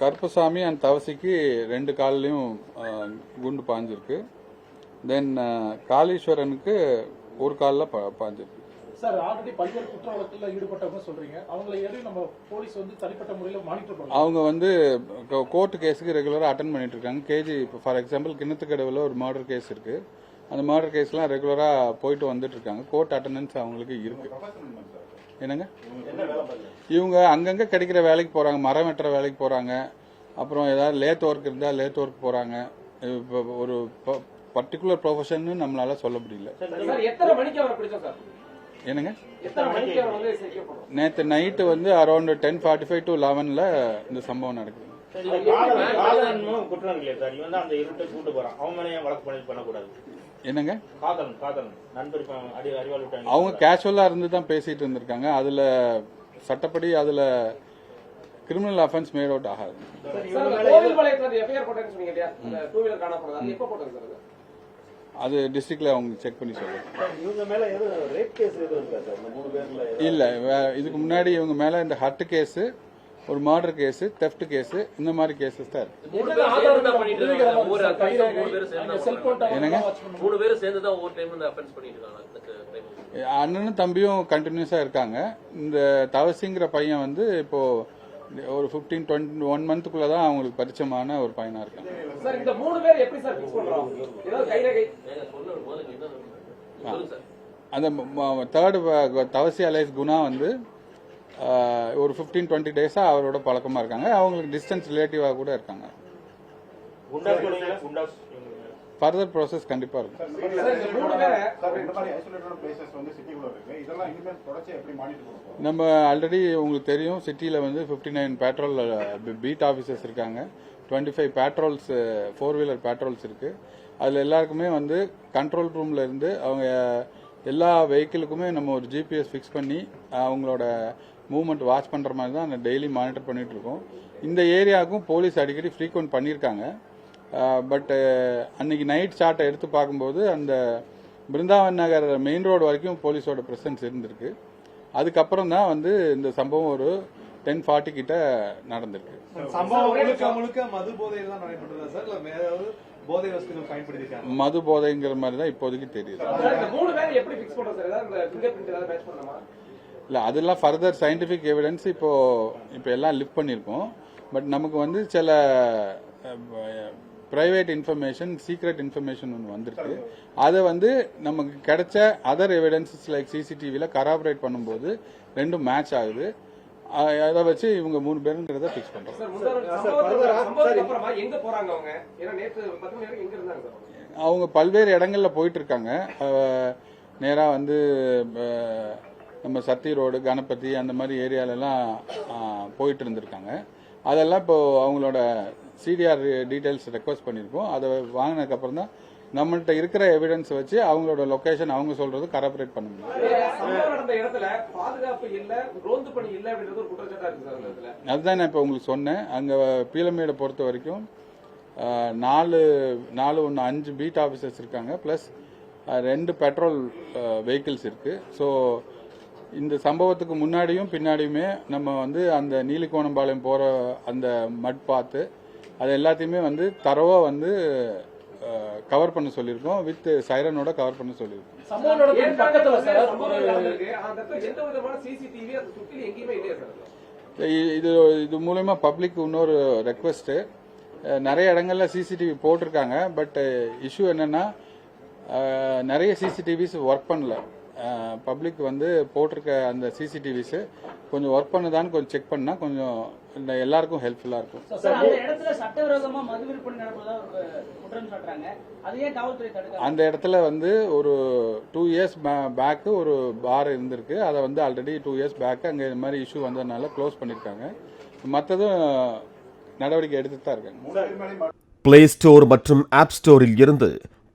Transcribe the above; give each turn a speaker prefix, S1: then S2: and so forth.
S1: Karuppasamy and தவசிக்கு ரெண்டு கால்லையும் குண்டு பாஞ்சிருக்கு. தென் காளீஸ்வரனுக்கு ஒரு காலில் பா பாஞ்சிருக்கு.
S2: சார் ஆல்ரெடி பல்வேறு குற்ற வழக்குல ஈடுபட்டவங்க சொல்றீங்க. அவங்களை ஏறி நம்ம போலீஸ் வந்து தனிப்பட்ட முறையில் மானிட்டர் பண்ணுவோம்
S1: அவங்க வந்து கோர்ட்டு கேஸுக்கு ரெகுலராக அட்டன் பண்ணிட்டு இருக்காங்க. கேஜி இப்போ ஃபார் எக்ஸாம்பிள் கிணத்துக்கடவில் ஒரு மர்டர் கேஸ் இருக்கு. அந்த மர்டர் கேஸ்லாம் ரெகுலராக போயிட்டு வந்துட்டு இருக்காங்க. கோர்ட் அட்டண்டன்ஸ் அவங்களுக்கு இருக்கு. என்னங்க? இவங்க அங்கங்க கிடைக்கிற வேலைக்கு போறாங்க மரம் வெட்டுற வேலைக்கு போறாங்க அப்புறம் ஏதாவது லேத் ஒர்க் இருந்தால் லேத் ஒர்க் போறாங்க. இப்போ ஒரு பர்டிகுலர் ப்ரொஃபஷன் நம்மளால சொல்ல முடியல. என்னங்க? நேற்று நைட்டு வந்து around ten forty five to லெவனில் இந்த சம்பவம் நடக்குது. என்னங்க? அவங்க கேஷுவலா இருந்து தான் பேசிட்டு இருந்திருக்காங்க. அதுல சட்டப்படி அதுல கிரிமினல் அஃபென்ஸ் மேட் அவுட் ஆகாது.
S3: அது எப்போ போட்டது சார் அது?
S1: அது டிஸ்ட்ரிக்ட்ல அவங்க செக் பண்ணி
S4: பேர்ல
S1: இல்ல வே- இதுக்கு முன்னாடி இவங்க மேல இந்த ஹட்டு கேஸ் ஒரு மர்டர் கேஸ் தெஃப்ட் கேஸ் இந்த மாதிரி கேசஸ் தான் இருக்கு. அண்ணனும் தம்பியும் கண்டினியூஸா இருக்காங்க. இந்த தவசிங்கிற பையன் வந்து இப்போ ஒரு ஃபிஃப்டீன் டுவெண்ட்டி ஒன் மந்த்துக்குள்ள தான் அவங்களுக்கு பரிச்சயமான ஒரு பையனா இருக்காங்க
S3: சார் இந்த மூணு பேர் எப்படி சார் பிக்ஸ் பண்றோம்? ஏதாவது கை ரகை?
S5: ஏங்க, சொல்ல முதல்ல என்ன சொல்லுங்க சார்.
S1: அந்த தேர்டு தவசி அலைஸ் குணா வந்து ஒரு ஃபிஃப்டீன் டுவெண்ட்டி டேஸாக அவரோட பழக்கமாக இருக்காங்க. அவங்களுக்கு டிஸ்டன்ஸ் ரிலேட்டிவாக கூட இருக்காங்க. ஃபர்தர் ப்ராசஸ் கண்டிப்பாக இருக்கும்.
S3: சார் இந்த மூணு பேரை
S6: சார் இந்த மாதிரி ஐசோலேட்டட் பிளேசஸ் வந்து சிட்டிக்குள்ள இருக்கு. இதெல்லாம் இனிமேல் தொடர்ச்சி எப்படி மானிட்டர் பண்ண போறோம்?
S1: நம்ம ஆல்ரெடி உங்களுக்கு தெரியும் சிட்டியில் வந்து fifty nine patrol beat officers இருக்காங்க. Twenty five patrols four wheeler patrols இருக்குது அதில் எல்லாருக்குமே வந்து கண்ட்ரோல் ரூமில் இருந்து அவங்க எல்லா வெஹிக்கிளுக்குமே நம்ம ஒரு ஜிபிஎஸ் ஃபிக்ஸ் பண்ணி அவங்களோட மூவ்மெண்ட் வாட்ச் பண்ணுற மாதிரி தான் டெய்லி மானிட்டர் பண்ணிட்டு இருக்கோம். இந்த ஏரியாவுக்கும் போலீஸ் அடிக்கடி ஃப்ரீக்வெண்ட் பண்ணியிருக்காங்க. பட் அன்னைக்கு நைட் ஷாட்டை எடுத்து பார்க்கும்போது அந்த பிருந்தாவன் நகர் மெயின் ரோடு வரைக்கும் போலீஸோட பிரசன்ஸ் இருந்திருக்கு. அதுக்கப்புறம் தான் வந்து இந்த சம்பவம் ஒரு டென் ஃபார்ட்டி கிட்ட நடந்திருக்கு.
S7: மது
S1: போதைங்கிற மாதிரி தான் இப்போதைக்கு தெரியுது. இல்லை அதெல்லாம் ஃபர்தர் சயின்டிஃபிக் எவிடன்ஸ் இப்போ இப்போ எல்லாம் லிஃப்ட் பண்ணியிருக்கோம். பட் நமக்கு வந்து சில பிரைவேட் இன்ஃபர்மேஷன் சீக்ரெட் இன்ஃபர்மேஷன் ஒன்று வந்திருக்கு. அதை வந்து நமக்கு கிடைச்ச அதர் எவிடன்சஸ் லைக் சிசிடிவியில் கராபரேட் பண்ணும்போது ரெண்டும் மேட்ச் ஆகுது. அதை வச்சு இவங்க மூணு பேருங்கிறத ஃபிக்ஸ்
S3: போறாங்க அவங்க? ஏன்னா நேற்று பத்து மணி வரைக்கும் எங்க இருந்தாங்க சார்
S1: அவங்க? பல்வேறு இடங்கள்ல போயிட்டு இருக்காங்க. நேரா வந்து நம்ம சத்தி ரோடு கணபதி அந்த மாதிரி ஏரியாலெல்லாம் போயிட்டு இருந்திருக்காங்க அதெல்லாம் இப்போ அவங்களோட சிடிஆர் டீடைல்ஸ் ரெக்வஸ்ட் பண்ணியிருக்கோம். அதை வாங்கினதுக்கு அப்புறம் தான் நம்மள்ட்ட இருக்கிற எவிடன்ஸ் வச்சு அவங்களோட லொகேஷன் அவங்க சொல்றது கராபரேட் பண்ண முடியும். அதுதான் நான் இப்போ உங்களுக்கு சொன்னேன். அங்கே பீலமேடை பொறுத்த வரைக்கும் நாலு நாலு ஒன்று அஞ்சு பீட் ஆஃபீஸர்ஸ் இருக்காங்க. ப்ளஸ் ரெண்டு பெட்ரோல் வெஹிக்கிள்ஸ் இருக்கு. ஸோ இந்த சம்பவத்துக்கு முன்னாடியும் பின்னாடியுமே நம்ம வந்து அந்த நீலிக்கோணம்பாளையம் போகிற அந்த மட் பாத்து அது எல்லாத்தையுமே வந்து தரவாக வந்து கவர் பண்ண சொல்லியிருக்கோம். வித் சைரனோட கவர் பண்ண சொல்லியிருக்கோம். இது இது மூலயமா பப்ளிக் இன்னொரு ரெக்வெஸ்ட் நிறைய இடங்கள்ல சிசிடிவி போட்டிருக்காங்க. பட் இஷ்யூ என்னன்னா நிறைய சிசிடிவிஸ் ஒர்க் பண்ணல. பப்ளிக் வந்து போட்டிருக்க அந்த சிசிடிவிஸ் கொஞ்சம் ஒர்க் பண்ணுதான்னு கொஞ்சம் செக் பண்ணா கொஞ்சம் இந்த எல்லாருக்கும் ஹெல்ப்ஃபுல்லா இருக்கும். அந்த இடத்துல வந்து ஒரு டூ இயர்ஸ் பேக்கு ஒரு பார் இருந்திருக்கு. அதை வந்து ஆல்ரெடி டூ இயர்ஸ் பேக்கு அங்கே இந்த மாதிரி இஷ்யூ வந்ததுனால க்ளோஸ் பண்ணியிருக்காங்க மற்றதும் நடவடிக்கை எடுத்துட்டு தான் இருக்காங்க.
S8: பிளே ஸ்டோர் மற்றும் ஆப் ஸ்டோரில் இருந்து